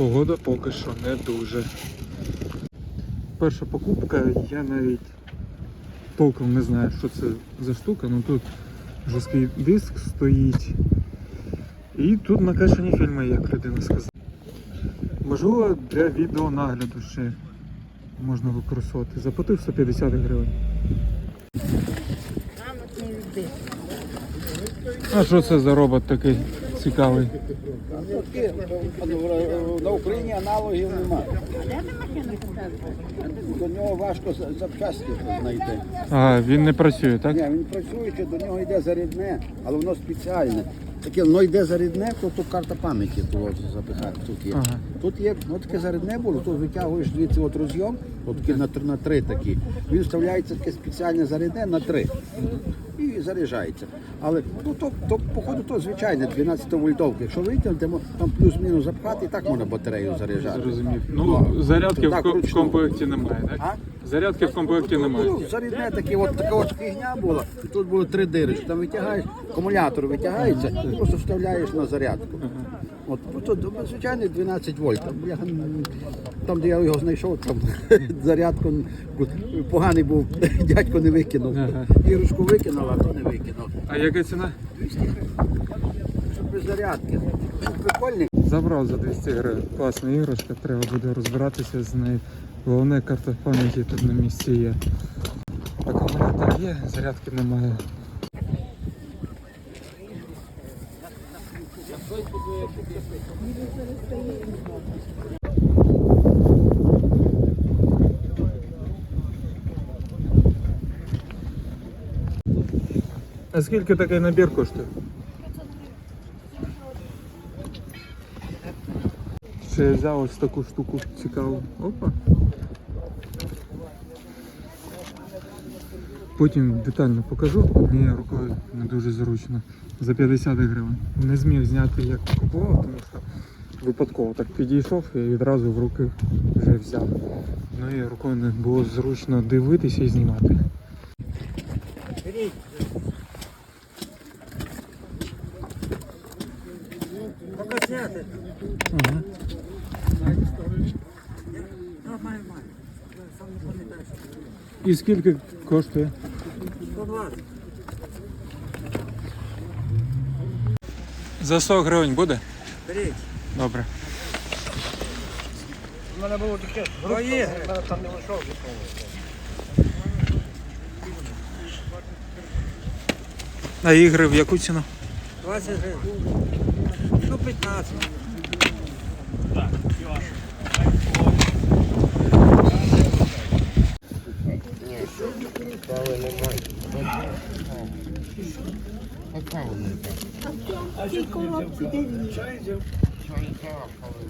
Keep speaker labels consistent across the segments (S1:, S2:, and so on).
S1: Погода поки що не дуже. Перша покупка, я навіть толком не знаю, що це за штука. Ну тут жорсткий диск стоїть. І тут накачані фільми, як людина сказала. Можливо, для відеонагляду ще можна використовувати. Заплатив 150 гривень. А що це за робот такий цікавий?
S2: На Україні аналогів немає. До нього важко за- запчасті знайти.
S1: А, він не працює, так?
S2: Ні, він працюючи, до нього йде зарядне, але воно спеціальне. Таке, воно йде зарядне, то тут карта пам'яті от запихати. Тут є.
S1: Ага.
S2: Тут є, ну таке зарядне було, тут витягуєш звідси от розйом, от такі на, на три такі. Він вставляється таке спеціальне зарядне на три. І заряджається. Але ну, то, то, походу, то звичайне 12 вольтовки. Якщо витягнути, там плюс-мінус запхати, і так можна батарею заряджати.
S1: Зрозумів. Ну, зарядки в,
S2: Так,
S1: ко- в комплекті немає, так?
S2: А?
S1: Зарядки в комплекті немає.
S2: Ну, зарядне таке, от така от фігня була, і тут було три дирочки. Там витягаєш, акумулятор витягається, і просто вставляєш на зарядку. От, тут звичайно 12 вольт. Там, я, там, де я його знайшов, там зарядку поганий був, дядько не викинув.
S1: Ага.
S2: Іграшку викинув, а то не викинув.
S1: А яка ціна?
S2: Щоб без зарядки. Прикольний.
S1: Забрав за 200 гривень. Класна іграшка, треба буде розбиратися з нею. Головне карта пам'яті тут на місці є. Акумулятор є, зарядки немає. А скільки такий набір коштує? Ще я взяв ось таку штуку цікаву. Опа. Потім детально покажу. Однією рукою не дуже зручно. За 50 гривень. Не зміг зняти як купував, тому що випадково так підійшов і відразу в руки вже взяв. Ну і рукою не було зручно дивитися і знімати. Ага. І скільки коштує? За 100 гривень буде?
S3: Беріть.
S1: Добре.
S3: У мене було таке Твої. там не вийшов.
S1: А ігри в яку ціну?
S3: 20 гривень. Ну, 15.
S4: А в цій коробці де він?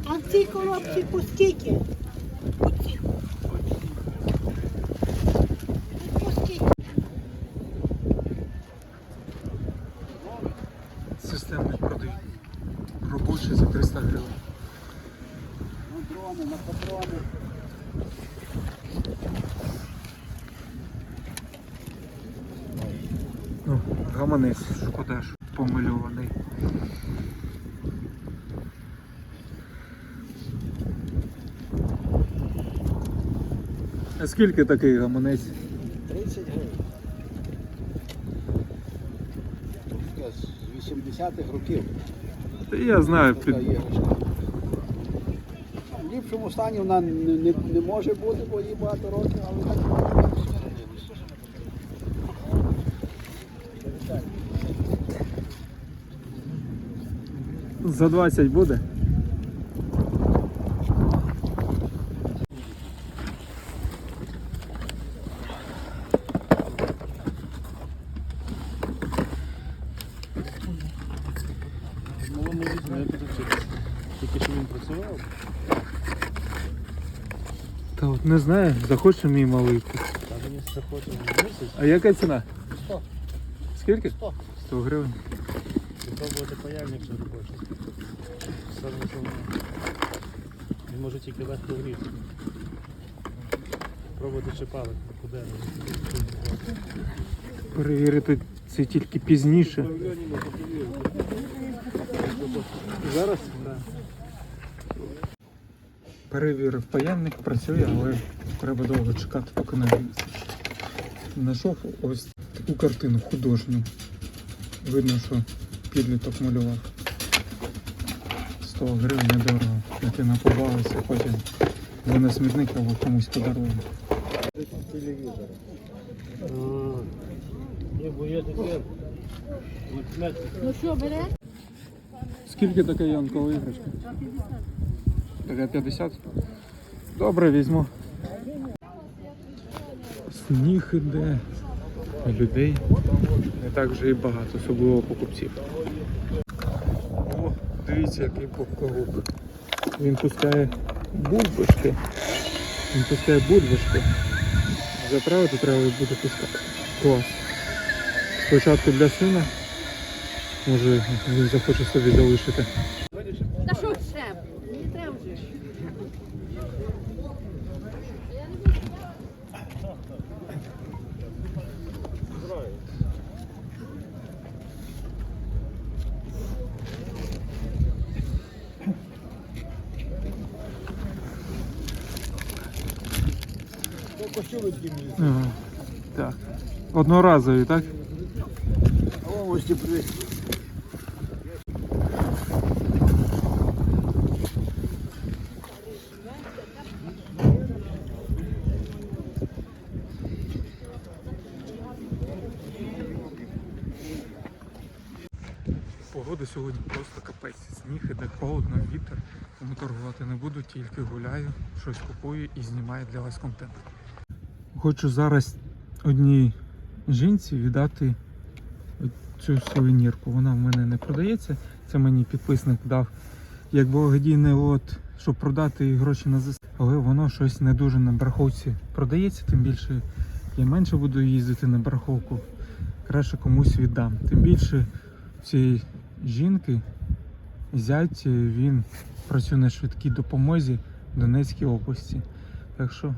S4: А в цій коробці по скільки? По скільки?
S1: Системний продають. Робочий за 300 гривень.
S2: Ну, дрони, на патрони.
S1: Ну, гаманець, що помальований. А скільки такий гаманець?
S2: 30 гривень. З 80-х років.
S1: Та я знаю, під...
S2: В ліпшому стані вона не, не, не може бути, бо їй багато років, але так.
S1: За 20 буде.
S5: Тільки що він працював,
S1: Та от не знаю, захоче мій малий.
S5: а мені захоче місяць
S1: А яка ціна?
S2: 100.
S1: Скільки?
S2: 100.
S1: 100 гривень.
S5: спробувати паяльник вже робочий. Воно. Він може тільки легко гріти. Пробувати чи палик, куди.
S1: Перевірити це тільки пізніше.
S5: Зараз?
S1: Перевірив паяльник, працює, але треба довго чекати, поки нагріється. Знайшов ось таку картину художню. Видно, що підліток малював. 100 гривень недорого. Дитина побалася, потім ви на смітник або комусь подаруємо.
S5: Таке.
S4: Ну що, бере?
S1: Скільки така янкова іграшка? Така 50? Добре, візьму. Сніг іде, людей не так вже і багато, особливо покупців. Дивіться, який попкоруб. Він пускає бульбашки. Він пускає бульбашки. Заправити треба буде пускати. Клас. Спочатку для сина. Може він захоче собі залишити. Ага. Так. Одноразові, так?
S2: Ось ті при-
S1: Погода сьогодні просто капець. Сніг іде холодно, вітер. Тому торгувати не буду, тільки гуляю, щось купую і знімаю для вас контент. Хочу зараз одній жінці віддати цю сувенірку. Вона в мене не продається. Це мені підписник дав як благодійний лот, щоб продати і гроші на ЗСУ. Але воно щось не дуже на бараховці продається, тим більше я менше буду їздити на бараховку. Краще комусь віддам. Тим більше цієї жінки зять він працює на швидкій допомозі в Донецькій області. Так що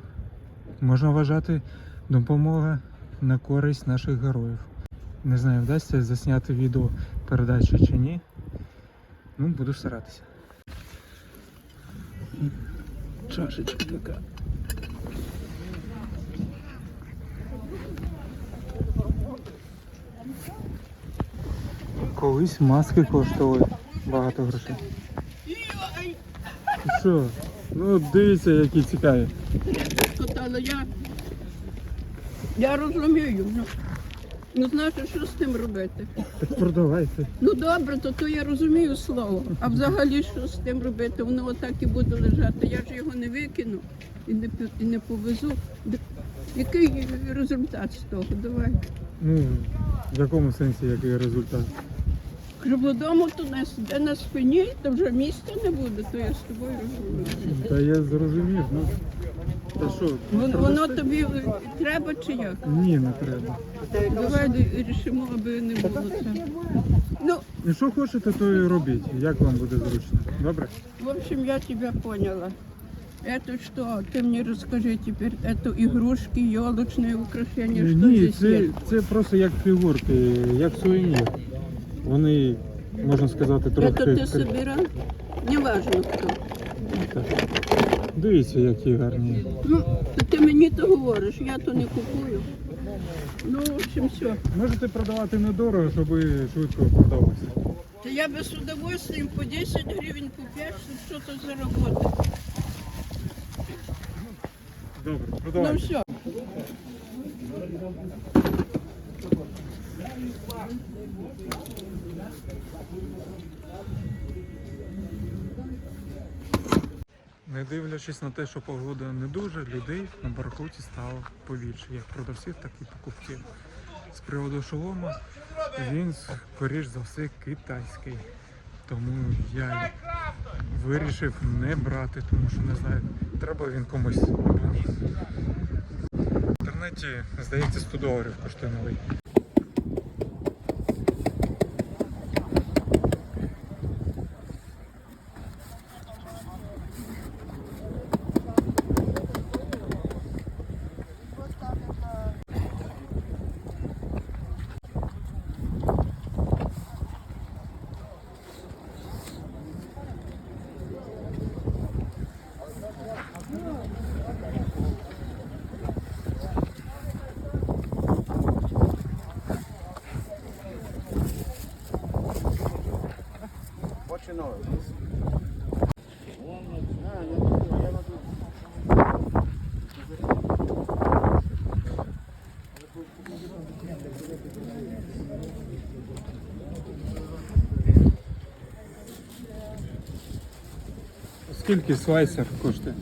S1: можна вважати допомога на користь наших героїв. Не знаю, вдасться засняти відео передачі чи ні. Ну, буду старатися. Чашечка така. Колись маски коштували багато грошей. Що? Ну дивіться, які цікаві.
S6: Сказала, я, я розумію. Ну, ну знаєте, що з тим робити?
S1: Так продавайте.
S6: Ну добре, то, то я розумію слово. А взагалі що з тим робити? Воно отак і буде лежати. Я ж його не викину і не, і не повезу. Який результат з того? Давай.
S1: Ну, в якому сенсі який результат?
S6: Щоб додому то не сиде на спині, то вже місця не буде, то я з тобою розумію.
S1: Та я зрозумів, ну. Та що?
S6: Вон- Воно
S1: продасте?
S6: тобі треба чи як?
S1: Ні, не треба.
S6: Давай рішимо, аби не було це. Ну,
S1: І що хочете, то і робіть. Як вам буде зручно. Добре?
S6: В общем, я тебя поняла. Это что? Ты мне расскажи теперь, это игрушки, елочные украшения, что
S1: Ні,
S6: здесь
S1: це,
S6: есть?
S1: це просто як фігурки, як сувенір. Вони, можна сказати, трохи.
S6: Это ты собирал? Неважно кто.
S1: Дивіться, які гарні.
S6: Ну, ти мені то говориш, я то не купую. Ну, в общем, все.
S1: Можете продавати недорого, щоб швидко продалося.
S6: Да я бы с удовольствием по 10 гривен, по 5, чтобы что-то заработать.
S1: Добре,
S6: Ну
S1: продавайте.
S6: все.
S1: Не дивлячись на те, що погода не дуже, людей на барахолці стало побільше, як продавців, так і покупців. З приводу шолома, він скоріш за все китайський. Тому я вирішив не брати, тому що не знаю, треба він комусь. В інтернеті, здається, 100 доларів коштує новий. Скільки слайсер коштує?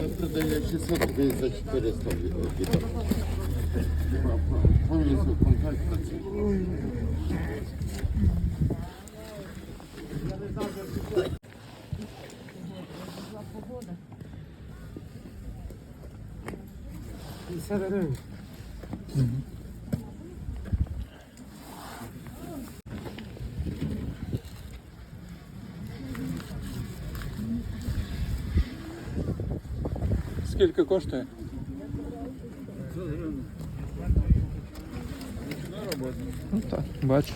S7: Це продає 600 за 400 відео. Повністю комплектація.
S1: Скільки коштує? Ну так, бачу.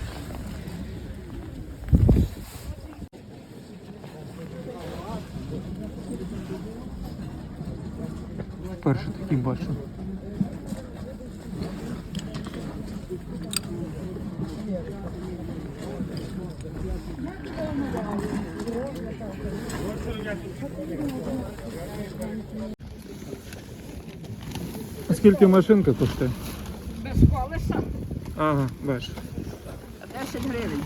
S1: Перший такий бачу. Скільки машинка коштує?
S6: Без колеса
S1: Ага, бачу.
S6: 10 гривень.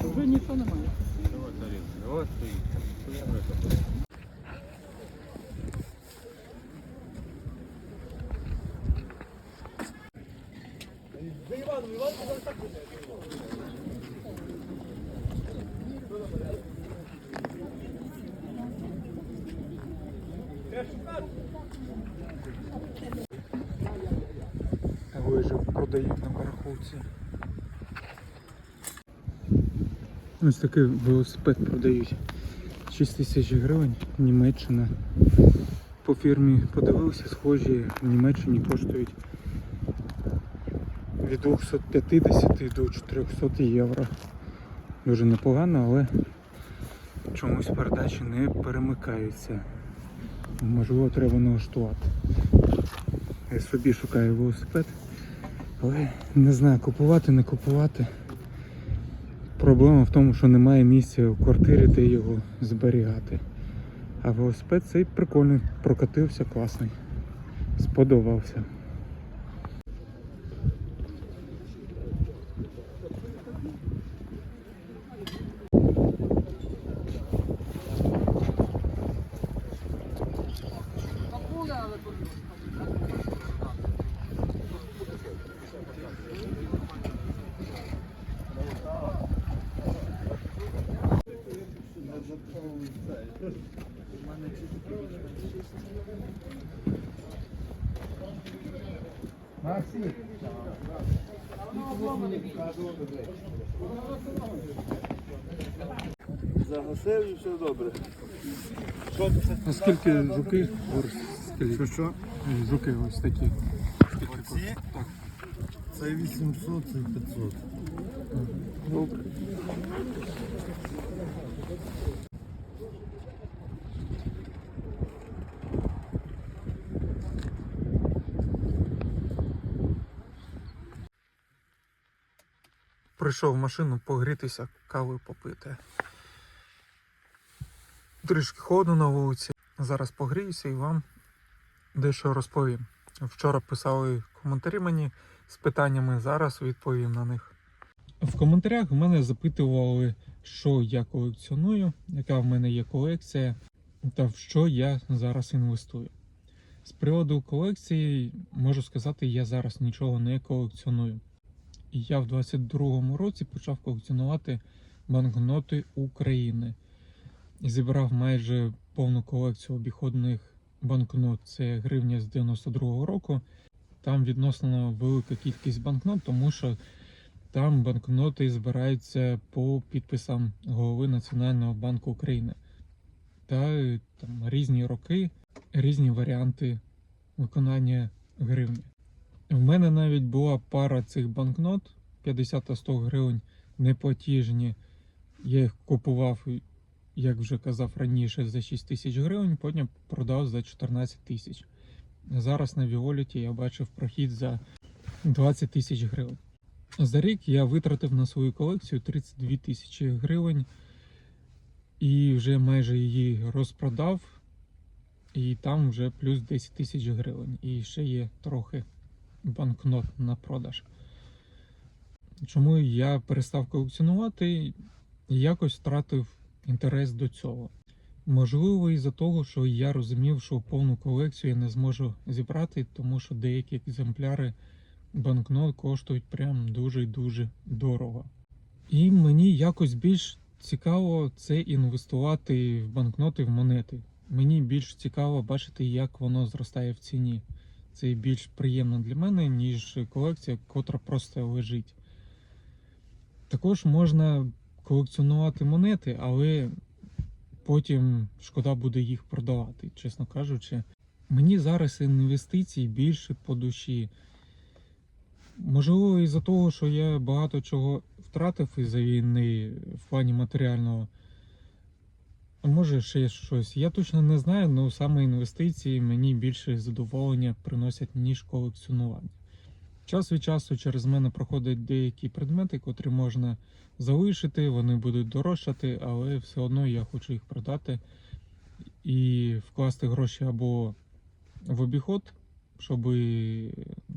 S6: Вже нічого немає.
S1: Лижі продають на барахолці. Ось такий велосипед продають. 6 тисяч гривень, Німеччина. По фірмі подивився, схожі в Німеччині коштують від 250 до 400 євро. Дуже непогано, але чомусь передачі не перемикаються. Можливо, треба налаштувати. Я собі шукаю велосипед, але не знаю, купувати, не купувати. Проблема в тому, що немає місця у квартирі, де його зберігати. А велосипед цей прикольний, прокатився класний. Сподобався. Що? Жуки ось такі. Коштують? Так.
S7: Це 800, це 500.
S1: Добре. Прийшов в машину погрітися, кавою попити. Трішки холодно на вулиці. Зараз погріюся і вам дещо розповім. Вчора писали коментарі мені з питаннями, зараз відповім на них. В коментарях в мене запитували, що я колекціоную, яка в мене є колекція, та в що я зараз інвестую. З приводу колекції можу сказати, я зараз нічого не колекціоную. Я в 22-му році почав колекціонувати банкноти України. Зібрав майже повну колекцію обіходних банкнот. Це гривня з 92-го року. Там відносно велика кількість банкнот, тому що там банкноти збираються по підписам голови Національного банку України. Та там різні роки, різні варіанти виконання гривні. В мене навіть була пара цих банкнот 50 та 100 гривень неплатіжні. Я їх купував, як вже казав раніше, за 6 тисяч гривень, потім продав за 14 тисяч. Зараз на Віоліті я бачив прохід за 20 тисяч гривень. За рік я витратив на свою колекцію 32 тисячі гривень і вже майже її розпродав. І там вже плюс 10 тисяч гривень. І ще є трохи банкнот на продаж. Чому я перестав колекціонувати якось втратив інтерес до цього. Можливо, із-за того, що я розумів, що повну колекцію я не зможу зібрати, тому що деякі екземпляри банкнот коштують прям дуже і дуже дорого. І мені якось більш цікаво це інвестувати в банкноти в монети. Мені більш цікаво бачити, як воно зростає в ціні. Це більш приємно для мене, ніж колекція, котра просто лежить. Також можна колекціонувати монети, але потім шкода буде їх продавати, чесно кажучи. Мені зараз інвестиції більше по душі. Можливо, із-за того, що я багато чого втратив із-за війни в плані матеріального. А може ще щось. Я точно не знаю, але саме інвестиції мені більше задоволення приносять, ніж колекціонування. Час від часу через мене проходять деякі предмети, котрі можна залишити, вони будуть дорожчати, але все одно я хочу їх продати і вкласти гроші або в обіход, щоб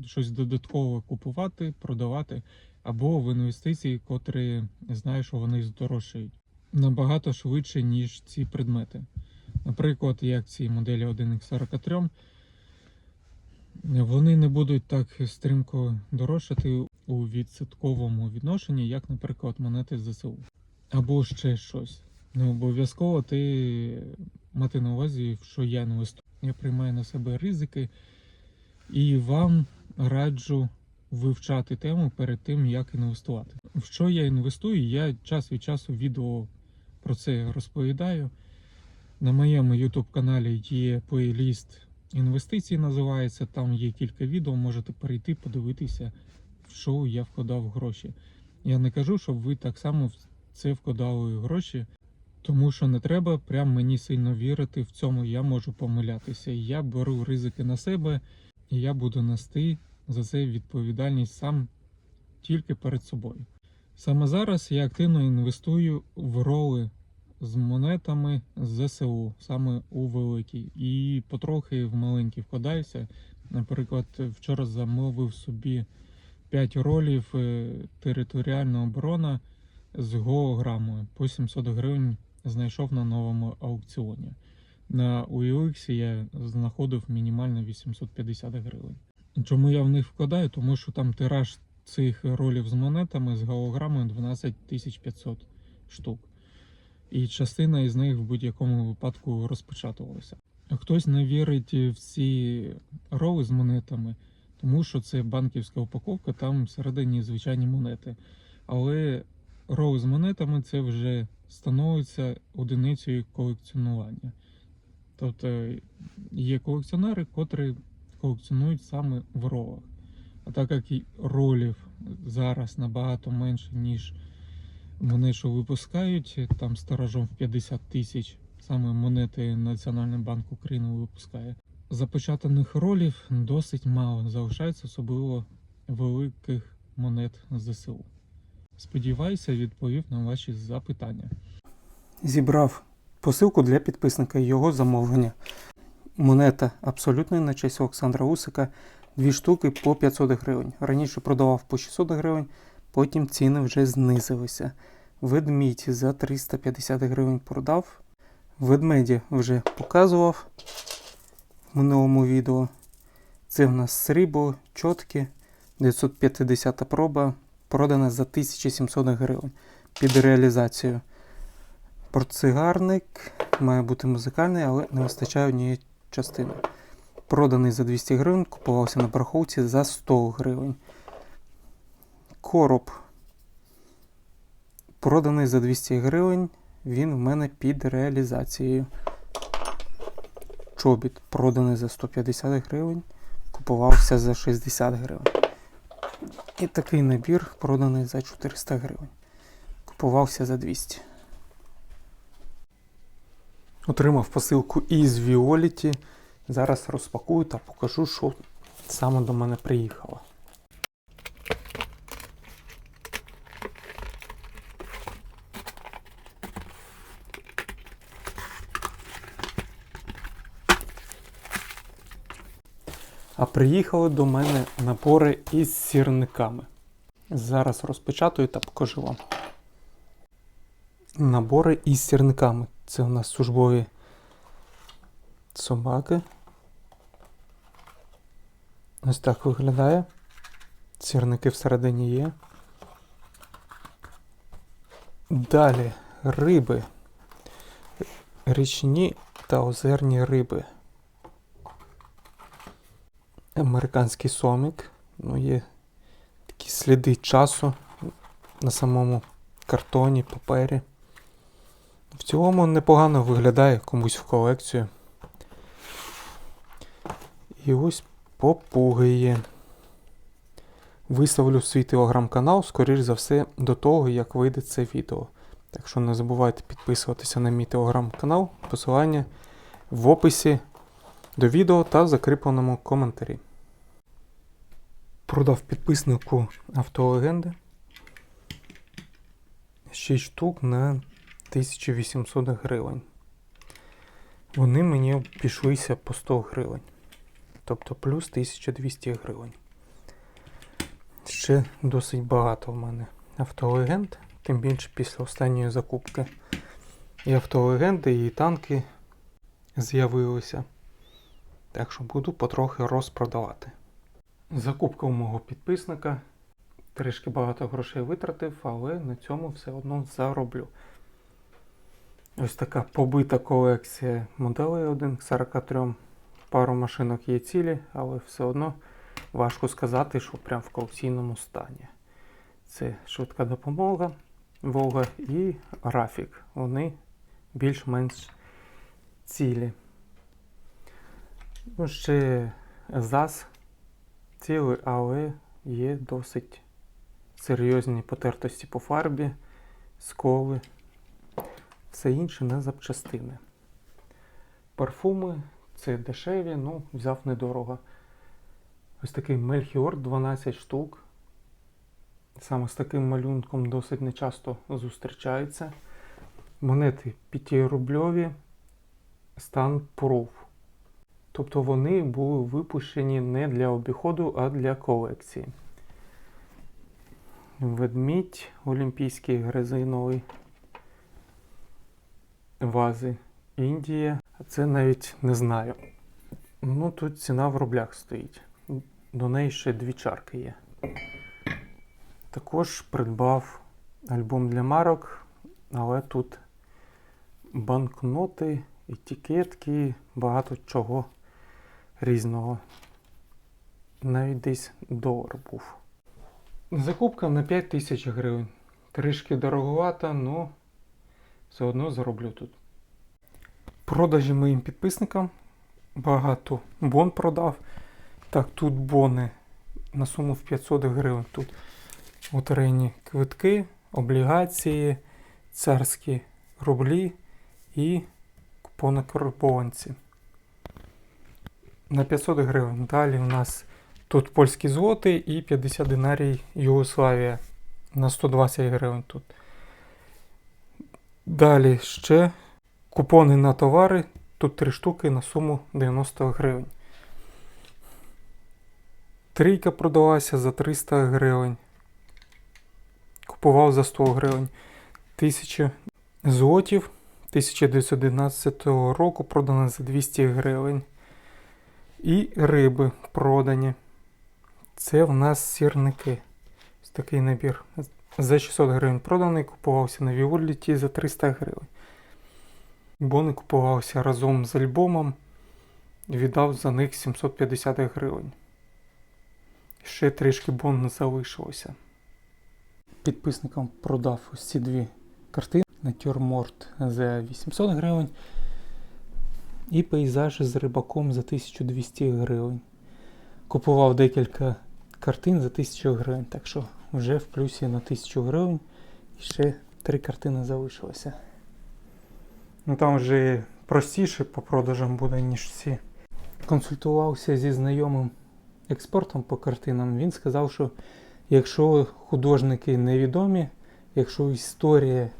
S1: щось додатково купувати, продавати, або в інвестиції, котрі знаю, що вони здорожчають набагато швидше, ніж ці предмети. Наприклад, як ці моделі 1X43, вони не будуть так стрімко дорожчати у відсотковому відношенні, як, наприклад, монети ЗСУ. Або ще щось. Не обов'язково ти мати на увазі, що я інвестую. Я приймаю на себе ризики і вам раджу вивчати тему перед тим, як інвестувати. В що я інвестую, я час від часу відео про це розповідаю. На моєму YouTube каналі є плейліст інвестицій, називається. Там є кілька відео, можете перейти, подивитися, в що я вкладав гроші. Я не кажу, щоб ви так само в це вкладали гроші, тому що не треба прям мені сильно вірити в цьому. Я можу помилятися. Я беру ризики на себе, і я буду нести за це відповідальність сам тільки перед собою. Саме зараз я активно інвестую в роли з монетами з ЗСУ, саме у великі, і потрохи в маленькі вкладаюся. Наприклад, вчора замовив собі 5 ролів е, територіальна оборона з голограмою по 700 гривень знайшов на новому аукціоні. На OLX я знаходив мінімально 850 гривень. Чому я в них вкладаю? Тому що там тираж цих ролів з монетами з голограмою 12 500 штук. І частина із них в будь-якому випадку розпечатувалася. Хтось не вірить в ці роли з монетами, тому що це банківська упаковка, там всередині звичайні монети. Але роли з монетами це вже становиться одиницею колекціонування. Тобто є колекціонери, котрі колекціонують саме в ролах. А так як ролів зараз набагато менше, ніж монет, що випускають, там з тиражом в 50 тисяч, саме монети Національний банк України випускає. Запечатаних ролів досить мало залишається, особливо великих монет ЗСУ. Сподіваюся, відповів на ваші запитання. Зібрав посилку для підписника і його замовлення. Монета абсолютної на честь Олександра Усика. Дві штуки по 500 гривень. Раніше продавав по 600 гривень, потім ціни вже знизилися. Ведмідь за 350 гривень продав. Ведмеді вже показував в минулому відео. Це в нас срібло, чотки, 950 проба, продана за 1700 гривень під реалізацію. Портсигарник має бути музикальний, але не вистачає однієї частини. Проданий за 200 гривень, купувався на парковці за 100 гривень. Короб проданий за 200 гривень, він в мене під реалізацією. Чобіт проданий за 150 гривень. купувався за 60 гривень. І такий набір проданий за 400 гривень. Купувався за 200. Отримав посилку із Віоліті. Зараз розпакую та покажу, що саме до мене приїхало. А приїхали до мене набори із сірниками. Зараз розпечатаю та покажу вам. Набори із сірниками. Це у нас службові собаки. Ось так виглядає. Сірники всередині є. Далі риби. Річні та озерні риби. Американський сомік. Ну, є такі сліди часу на самому картоні, папері. В цілому непогано виглядає комусь в колекцію. І ось попуги є. Виставлю свій телеграм-канал, скоріш за все, до того, як вийде це відео. Так що не забувайте підписуватися на мій телеграм-канал, посилання в описі до відео та в закріпленому коментарі. Продав підписнику автолегенди 6 штук на 1800 гривень. Вони мені обійшлися по 100 гривень. Тобто плюс 1200 гривень. Ще досить багато в мене автолегенд, тим більше після останньої закупки. І автолегенди, і танки з'явилися. Так що буду потрохи розпродавати. Закупка у мого підписника. Трішки багато грошей витратив, але на цьому все одно зароблю. Ось така побита колекція моделей 1 к 43. Пару машинок є цілі, але все одно важко сказати, що прям в колекційному стані. Це швидка допомога, Волга і Рафік. Вони більш-менш цілі. Ну, ще ЗАЗ цілий, але є досить серйозні потертості по фарбі, сколи, все інше на запчастини. Парфуми це дешеві, ну, взяв недорого. Ось такий Мельхіор 12 штук. Саме з таким малюнком досить нечасто зустрічається. Монети 5-рубльові, стан Proof. Тобто вони були випущені не для обіходу, а для колекції. Ведмідь олімпійський гризиновий. Вази Індія. Це навіть не знаю. Ну, тут ціна в рублях стоїть. До неї ще дві чарки є. Також придбав альбом для марок, але тут банкноти, етикетки, багато чого різного. Навіть десь долар був. Закупка на 5 тисяч гривень. Трішки дороговато, але все одно зароблю тут. Продажі моїм підписникам. Багато бон продав. Так, тут бони на суму в 500 гривень. Тут лотерейні квитки, облігації, царські рублі і купони карбованці. На 500 гривень. Далі у нас тут польські злоти і 50 динарій Югославія. На 120 гривень тут. Далі ще купони на товари. Тут 3 штуки на суму 90 гривень. Трійка продалася за 300 гривень. Купував за 100 гривень. 1000 злотів 1911 року продано за 200 гривень. І риби продані. Це в нас сірники. Ось такий набір. За 600 гривень проданий, купувався на Віоліті за 300 гривень. Бони купувався разом з альбомом. Віддав за них 750 гривень. Ще трішки бон залишилося. Підписникам продав ось ці дві картини. Натюрморт за 800 гривень. І пейзажі з рибаком за 1200 гривень. Купував декілька картин за 1000 гривень, так що вже в плюсі на 1000 гривень і ще три картини залишилося. Ну там вже простіше по продажам буде, ніж ці. Консультувався зі знайомим експортом по картинам. Він сказав, що якщо художники невідомі, якщо історія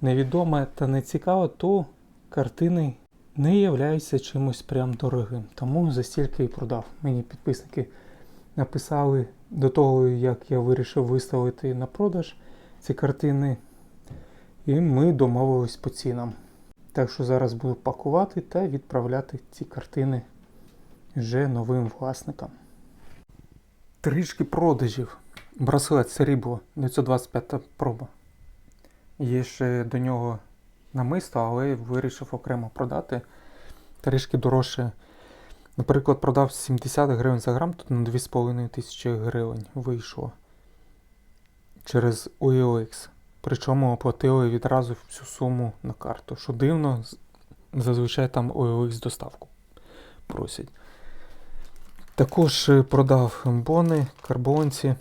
S1: невідома та не цікава, то картини не являються чимось прям дорогим. Тому за стільки і продав. Мені підписники написали до того, як я вирішив виставити на продаж ці картини. І ми домовились по цінам. Так що зараз буду пакувати та відправляти ці картини вже новим власникам. Трішки продажів. Браслет срібло 925 проба. Є ще до нього намисто, але вирішив окремо продати. Трішки дорожче. Наприклад, продав 70 гривень за грам, тут на 2,5 тисячі гривень вийшло через OLX. Причому оплатили відразу всю суму на карту. Що дивно, зазвичай там OLX доставку просять. Також е, продав бони, карбонці.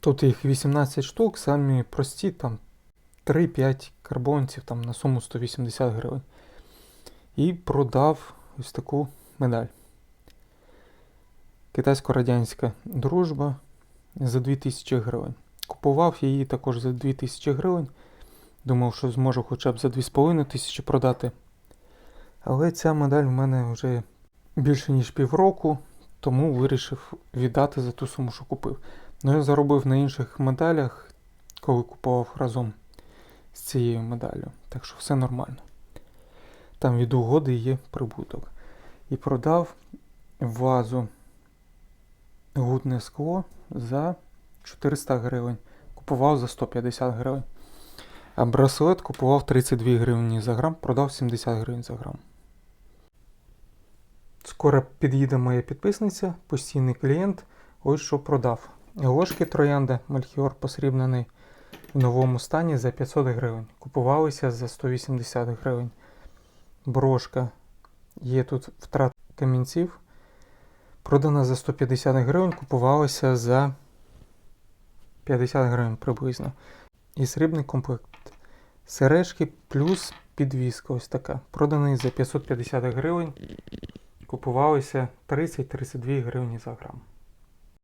S1: Тут їх 18 штук, самі прості, там 3-5 карбонців там, на суму 180 гривень. І продав ось таку медаль. Китайсько-радянська дружба за 2000 гривень. Купував її також за 2000 гривень. Думав, що зможу хоча б за 2500 продати. Але ця медаль в мене вже більше ніж півроку, тому вирішив віддати за ту суму, що купив. Ну я заробив на інших медалях, коли купував разом з цією медаллю. Так що все нормально. Там від угоди є прибуток. І продав вазу гутне скло за 400 гривень. Купував за 150 гривень. А браслет купував 32 гривні за грам, продав 70 гривень за грам. Скоро під'їде моя підписниця, постійний клієнт. Ось що продав. Ложки троянда Мальхіор посрібнений в новому стані за 500 гривень. Купувалися за 180 гривень. Брошка. Є тут втрат камінців. Продана за 150 гривень, купувалася за 50 гривень приблизно. І срібний комплект. Сережки плюс підвіска ось така. Проданий за 550 гривень. Купувалися 30-32 гривні за грам.